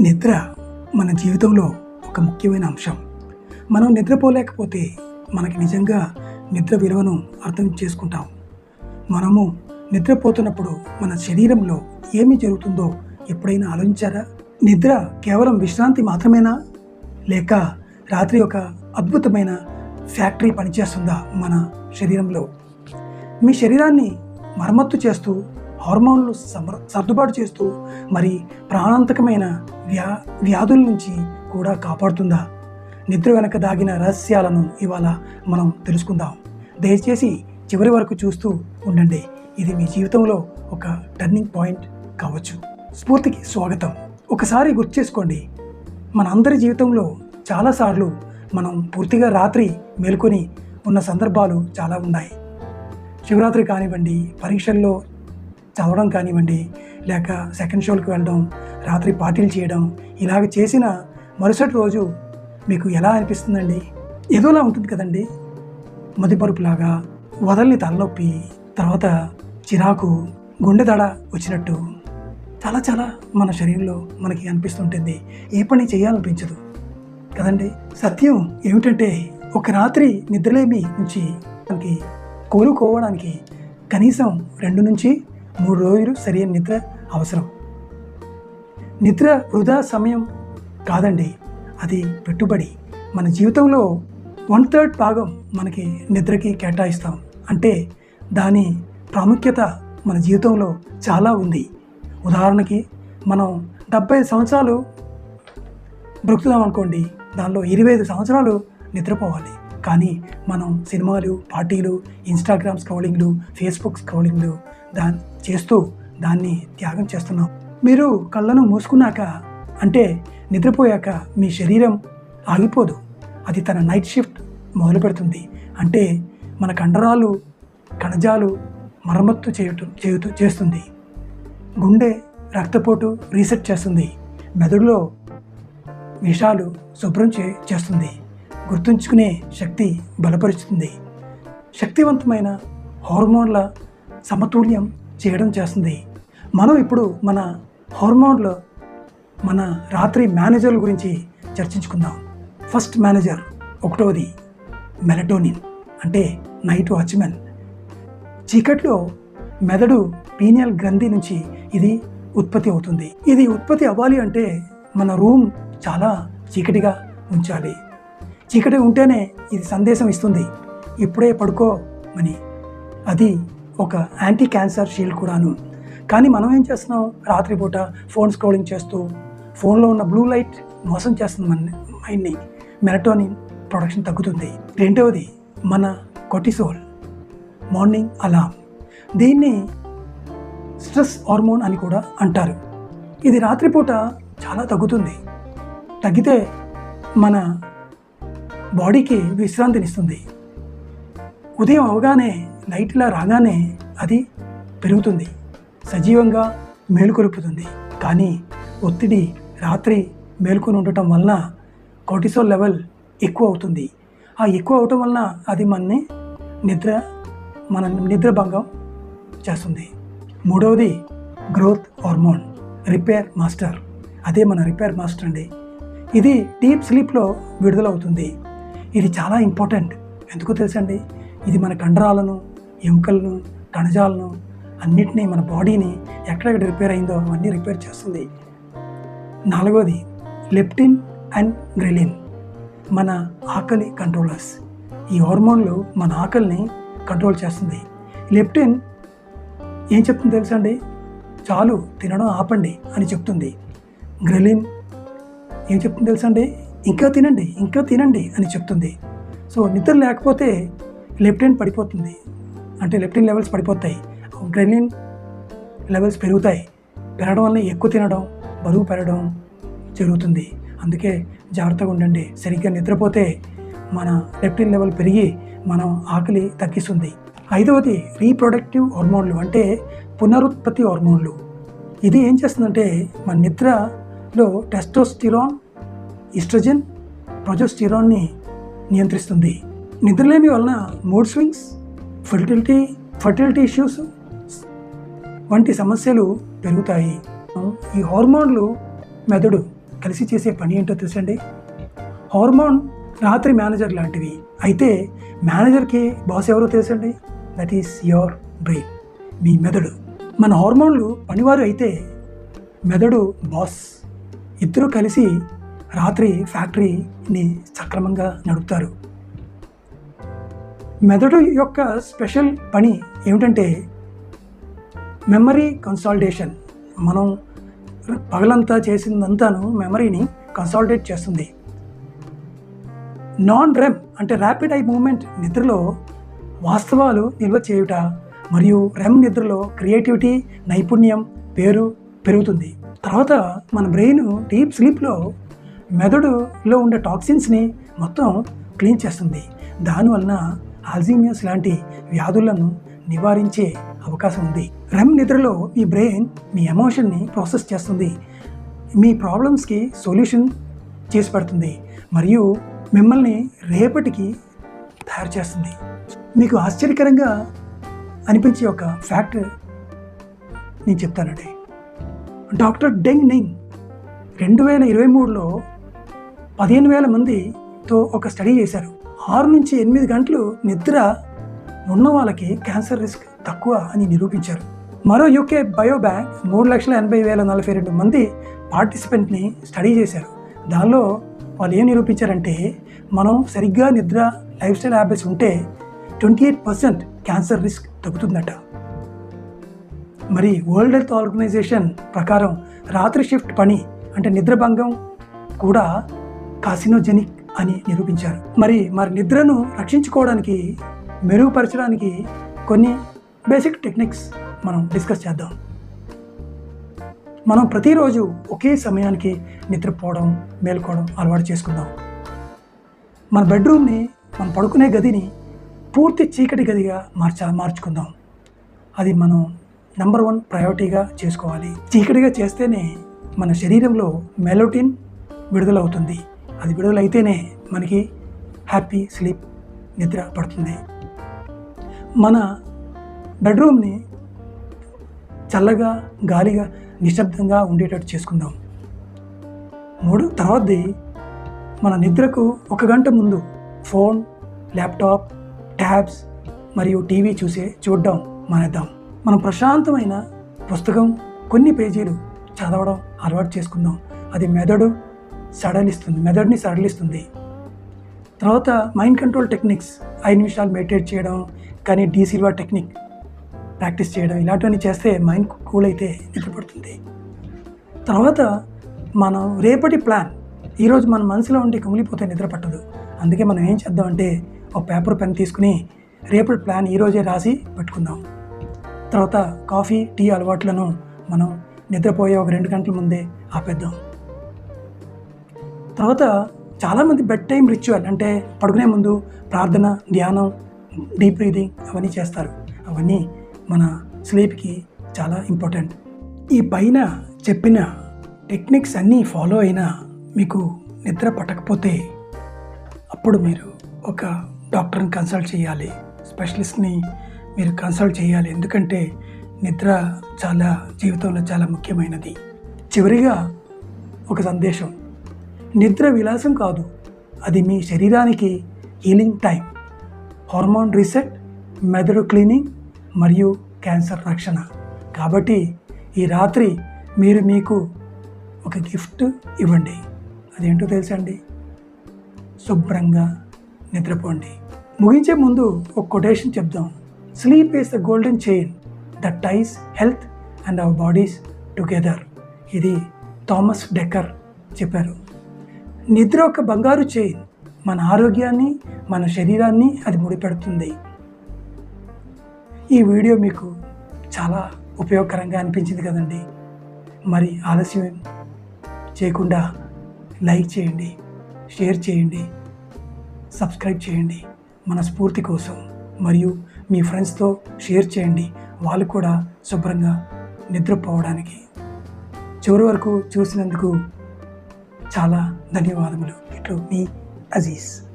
నిద్ర మన జీవితంలో ఒక ముఖ్యమైన అంశం. మనం నిద్రపోలేకపోతే మనకి నిజంగా నిద్ర విలువను అర్థం చేసుకుంటాం. మనము నిద్రపోతున్నప్పుడు మన శరీరంలో ఏమి జరుగుతుందో ఎప్పుడైనా ఆలోచించారా? నిద్ర కేవలం విశ్రాంతి మాత్రమేనా? లేక రాత్రి ఒక అద్భుతమైన ఫ్యాక్టరీ పనిచేస్తుందా మన శరీరంలో? మీ శరీరాన్ని మరమ్మత్తు చేస్తూ హార్మోన్లు సమర్ సర్దుబాటు చేస్తూ మరి ప్రాణాంతకమైన వ్యా వ్యాధుల నుంచి కూడా కాపాడుతుందా? నిద్ర వెనక దాగిన రహస్యాలను ఇవాళ మనం తెలుసుకుందాం. దయచేసి చివరి వరకు చూస్తూ ఉండండి. ఇది మీ జీవితంలో ఒక టర్నింగ్ పాయింట్ కావచ్చు. స్ఫూర్తికి స్వాగతం. ఒకసారి గుర్తు చేసుకోండి. మన అందరి జీవితంలో చాలాసార్లు మనం పూర్తిగా రాత్రి మేల్కొని ఉన్న సందర్భాలు చాలా ఉన్నాయి. శివరాత్రి కానివ్వండి పరీక్షల్లో చదవడం కానివ్వండి లేక సెకండ్ షోలకు వెళ్ళడం రాత్రి పార్టీలు చేయడం ఇలాగ చేసిన మరుసటి రోజు మీకు ఎలా అనిపిస్తుందండి? ఏదోలా ఉంటుంది కదండి. మదిపరుపులాగా వదలని తలనొప్పి తర్వాత చిరాకు గుండె దడ వచ్చినట్టు చాలా చాలా మన శరీరంలో మనకి అనిపిస్తుంటుంది. ఏ పని చేయాలనిపించదు. కదండి. సత్యం ఏమిటంటే ఒక రాత్రి నిద్రలేమి నుంచి మనకి కోలుకోవడానికి కనీసం రెండు నుంచి మూడు రోజులు సరైన నిద్ర అవసరం. నిద్ర వృధా సమయం కాదండి. అది పెట్టుబడి. మన జీవితంలో వన్ థర్డ్ భాగం మనకి నిద్రకి కేటాయిస్తాం. అంటే దాని ప్రాముఖ్యత మన జీవితంలో చాలా ఉంది. ఉదాహరణకి మనం డెబ్బై సంవత్సరాలు బ్రతుకుదాం అనుకోండి. దానిలో ఇరవై ఐదు సంవత్సరాలు నిద్రపోవాలి. కానీ మనం సినిమాలు పార్టీలు ఇన్స్టాగ్రామ్ స్క్రోలింగ్లు ఫేస్బుక్ స్క్రోలింగ్లు దాన్ని చేస్తూ దాన్ని త్యాగం చేస్తున్నాం. మీరు కళ్ళను మూసుకున్నాక అంటే నిద్రపోయాక మీ శరీరం ఆగిపోదు. అది తన నైట్ షిఫ్ట్ మొదలు పెడుతుంది అంటే మన కండరాలు కణజాలు మరమ్మత్తు చేయటం చేయుతూ చేస్తుంది. గుండె రక్తపోటు రీసెట్ చేస్తుంది. మెదడులో విషాలు శుభ్రం చే చేస్తుంది. గుర్తుంచుకునే శక్తి బలపరుస్తుంది. శక్తివంతమైన హార్మోన్ల సమతుల్యం చేయడం చేస్తుంది. మనం ఇప్పుడు మన హార్మోన్లో మన రాత్రి మేనేజర్ల గురించి చర్చించుకుందాం. ఫస్ట్ మేనేజర్ ఒకటవది మెలటోనిన్ అంటే నైట్ వాచ్మెన్. చీకట్లో మెదడు పీనియల్ గ్రంథి నుంచి ఇది ఉత్పత్తి అవుతుంది. ఇది ఉత్పత్తి అవ్వాలి అంటే మన రూమ్ చాలా చీకటిగా ఉంచాలి. చీకటి ఉంటేనే ఇది సందేశం ఇస్తుంది. ఇప్పుడే పడుకో అని అది ఒక యాంటీ క్యాన్సర్ షీల్డ్ కూడాను. కానీ మనం ఏం చేస్తున్నాం? రాత్రిపూట ఫోన్ స్క్రోలింగ్ చేస్తూ ఫోన్లో ఉన్న బ్లూ లైట్ మోసం చేస్తుంది మన మైండ్ని మెలటోనిన్ ప్రొడక్షన్ తగ్గుతుంది. రెండవది మన కొటిసోల్ మార్నింగ్ అలామ్ దీన్ని స్ట్రెస్ హార్మోన్ అని కూడా అంటారు. ఇది రాత్రిపూట చాలా తగ్గుతుంది. తగ్గితే మన బాడీకి విశ్రాంతినిస్తుంది. ఉదయం అవగానే లైట్ ఇలా రాగానే అది పెరుగుతుంది. సజీవంగా మేలుకొలుపుతుంది. కానీ ఒత్తిడి రాత్రి మేలుకొని ఉండటం వలన కార్టిసోల్ లెవెల్ ఎక్కువ అవుతుంది. ఆ ఎక్కువ అవటం వలన అది మనని నిద్ర మన నిద్ర భంగం చేస్తుంది. మూడవది గ్రోత్ హార్మోన్ రిపేర్ మాస్టర్ అదే మన రిపేర్ మాస్టర్ అండి. ఇది డీప్ స్లీప్లో విడుదలవుతుంది. ఇది చాలా ఇంపార్టెంట్ ఎందుకు తెలుసండి? ఇది మన కండరాలను ఎముకలను కణజాలను అన్నిటినీ మన బాడీని ఎక్కడెక్కడ రిపేర్ అయిందో అవన్నీ రిపేర్ చేస్తుంది. నాలుగవది లెప్టిన్ అండ్ గ్రెలిన్ మన ఆకలి కంట్రోలర్స్. ఈ హార్మోన్లు మన ఆకలిని కంట్రోల్ చేస్తుంది. లెప్టిన్ ఏం చెప్తుంది తెలుసా అండి? చాలు తినడం ఆపండి అని చెప్తుంది. గ్రెలిన్ ఏం చెప్తుంది తెలుసా అండి? ఇంకా తినండి ఇంకా తినండి అని చెప్తుంది. సో నిద్ర లేకపోతే లెప్టిన్ పడిపోతుంది. అంటే లెప్టిన్ లెవెల్స్ పడిపోతాయి. గ్రెలిన్ లెవెల్స్ పెరుగుతాయి. పెరగడం వల్ల ఎక్కువ తినడం బరువు పెరగడం జరుగుతుంది. అందుకే జాగ్రత్తగా ఉండండి. సరిగ్గా నిద్రపోతే మన లెప్టిన్ లెవెల్ పెరిగి మనం ఆకలి తగ్గిస్తుంది. ఐదవది రీప్రొడక్టివ్ హార్మోన్లు అంటే పునరుత్పత్తి హార్మోన్లు ఇది ఏం చేస్తుందంటే మన నిద్రలో టెస్టోస్టిరాన్ ఇస్ట్రజన్ ప్రొజోస్టిరాన్ని నియంత్రిస్తుంది. నిద్రలేమి వలన mood swings fertility fertility issues వంటి సమస్యలు పెరుగుతాయి. ఈ హార్మోన్లు మెదడు కలిసి చేసే పని ఏంటో తెలుసండి? హార్మోన్ రాత్రి మేనేజర్ లాంటివి. అయితే మేనేజర్కి బాస్ ఎవరో తెలుసండి? దట్ ఈస్ యువర్ బ్రెయిన్ మీ మెదడు. మన హార్మోన్లు పనివారు అయితే మెదడు బాస్ ఇద్దరు కలిసి రాత్రి ఫ్యాక్టరీని సక్రమంగా నడుపుతారు. మెదడు యొక్క స్పెషల్ పని ఏమిటంటే మెమరీ కన్సాలిడేషన్ మనం పగలంతా చేసిందంతాను మెమరీని కన్సాలిడేట్ చేస్తుంది. నాన్ రెమ్ అంటే ర్యాపిడ్ ఐ మూమెంట్ నిద్రలో వాస్తవాలు నిల్వ చేయుట మరియు రెమ్ నిద్రలో క్రియేటివిటీ నైపుణ్యం పేరు పెరుగుతుంది. తర్వాత మన బ్రెయిన్ డీప్ స్లీప్లో మెదడులో ఉండే టాక్సిన్స్ని మొత్తం క్లీన్ చేస్తుంది. దానివలన ఆల్జీమియస్ లాంటి వ్యాధులను నివారించే అవకాశం ఉంది. రెమ్ నిద్రలో మీ బ్రెయిన్ మీ ఎమోషన్ని ప్రాసెస్ చేస్తుంది. మీ ప్రాబ్లమ్స్కి సొల్యూషన్ చేసి పెడుతుంది. మరియు మిమ్మల్ని రేపటికి తయారు చేస్తుంది. మీకు ఆశ్చర్యకరంగా అనిపించే ఒక ఫ్యాక్ట్ నేను చెప్తానండి. డాక్టర్ డెంగ్ నింగ్ రెండు వేల ఇరవై మూడులో పదిహేను వేల మందితో ఒక స్టడీ చేశారు. ఆరు నుంచి ఎనిమిది గంటలు నిద్ర ఉన్న వాళ్ళకి క్యాన్సర్ రిస్క్ తక్కువ అని నిరూపించారు. మరో యూకే బయో బ్యాంక్ మూడు లక్షల ఎనభై వేల నలభై రెండు మంది పార్టిసిపెంట్ని స్టడీ చేశారు. దానిలో వాళ్ళు ఏం నిరూపించారంటే మనం సరిగ్గా నిద్ర లైఫ్ స్టైల్ హ్యాబిట్స్ ఉంటే twenty eight percent cancer risk తగ్గుతుందట. మరి వరల్డ్ హెల్త్ ఆర్గనైజేషన్ ప్రకారం రాత్రి షిఫ్ట్ పని అంటే నిద్రభంగం కూడా కాసినోజెనిక్ అని నిరూపించారు. మరి మరి నిద్రను రక్షించుకోవడానికి మెరుగుపరచడానికి కొన్ని బేసిక్ టెక్నిక్స్ మనం డిస్కస్ చేద్దాం. మనం ప్రతిరోజు ఒకే సమయానికి నిద్రపోవడం మేల్కోవడం అలవాటు చేసుకుందాం. మన బెడ్రూమ్ని మనం పడుకునే గదిని పూర్తి చీకటి గదిగా మార్చ మార్చుకుందాం. అది మనం నెంబర్ వన్ ప్రయారిటీగా చేసుకోవాలి. చీకటిగా చేస్తేనే మన శరీరంలో మెలోటిన్ విడుదలవుతుంది. అది విడుదలైతేనే మనకి హ్యాపీ స్లీప్ నిద్ర పడుతుంది. మన బెడ్రూమ్ని చల్లగా గాలిగా నిశ్శబ్దంగా ఉండేటట్టు చేసుకుందాం. మూడు తర్వాతది మన నిద్రకు ఒక గంట ముందు ఫోన్ ల్యాప్టాప్ ట్యాబ్స్ మరియు టీవీ చూసే చూడడం మానేద్దాం. మనం ప్రశాంతమైన పుస్తకం కొన్ని పేజీలు చదవడం అలవాటు చేసుకుందాం. అది మెదడు సడలిస్తుంది మెదడుని సడలిస్తుంది. తర్వాత మైండ్ కంట్రోల్ టెక్నిక్స్ ఐదు నిమిషాలు మెడిటేట్ చేయడం కానీ డీ సిల్వా టెక్నిక్ ప్రాక్టీస్ చేయడం ఇలాంటివన్నీ చేస్తే మైండ్ కూల్ అయితే నిద్రపడుతుంది. తర్వాత మనం రేపటి ప్లాన్ ఈరోజు మన మనసులో ఉండి కుమిలిపోతే నిద్ర పట్టదు. అందుకే మనం ఏం చేద్దామంటే ఒక పేపర్ పెన్ తీసుకుని రేపటి ప్లాన్ ఈరోజే రాసి పెట్టుకుందాం. తర్వాత కాఫీ టీ అలవాట్లను మనం నిద్రపోయే ఒక రెండు గంటల ముందే ఆపేద్దాం. తర్వాత చాలామంది బెడ్ టైం రిచువల్ అంటే పడుకునే ముందు ప్రార్థన ధ్యానం డీప్ బ్రీదింగ్ అవన్నీ చేస్తారు. అవన్నీ మన స్లీప్కి చాలా ఇంపార్టెంట్. ఈ పైన చెప్పిన టెక్నిక్స్ అన్నీ ఫాలో అయినా మీకు నిద్ర పట్టకపోతే అప్పుడు మీరు ఒక డాక్టర్ని కన్సల్ట్ చేయాలి. స్పెషలిస్ట్ని మీరు కన్సల్ట్ చేయాలి. ఎందుకంటే నిద్ర చాలా జీవితంలో చాలా ముఖ్యమైనది. చివరిగా ఒక సందేశం. నిద్ర విలాసం కాదు. అది మీ శరీరానికి హీలింగ్ టైం. హార్మోన్ రీసెట్ మెదడు క్లీనింగ్ మరియు క్యాన్సర్ రక్షణ. కాబట్టి ఈ రాత్రి మీరు మీకు ఒక గిఫ్ట్ ఇవ్వండి. అదేంటో తెలుసండి శుభ్రంగా నిద్రపోండి. ముగించే ముందు ఒక కొటేషన్ చెప్దాం. Sleep is the golden chain the ties health and our bodies together. ఇది థామస్ డెక్కర్ చెప్పారు. నిద్ర ఒక బంగారు చైన్ మన ఆరోగ్యాన్ని మన శరీరాన్ని అది ముడిపెడుతుంది. ఈ వీడియో మీకు చాలా ఉపయోగకరంగా అనిపించింది కదండి. మరి ఆలస్యం చేయకుండా లైక్ చేయండి షేర్ చేయండి సబ్స్క్రైబ్ చేయండి. మన స్ఫూర్తి కోసం మరియు మీ ఫ్రెండ్స్తో షేర్ చేయండి. వాళ్ళు కూడా శుభ్రంగా నిద్రపోవడానికి. చివరి వరకు చూసినందుకు చాలా ధన్యవాదములు. ఇట్లు మీ అజీజ్.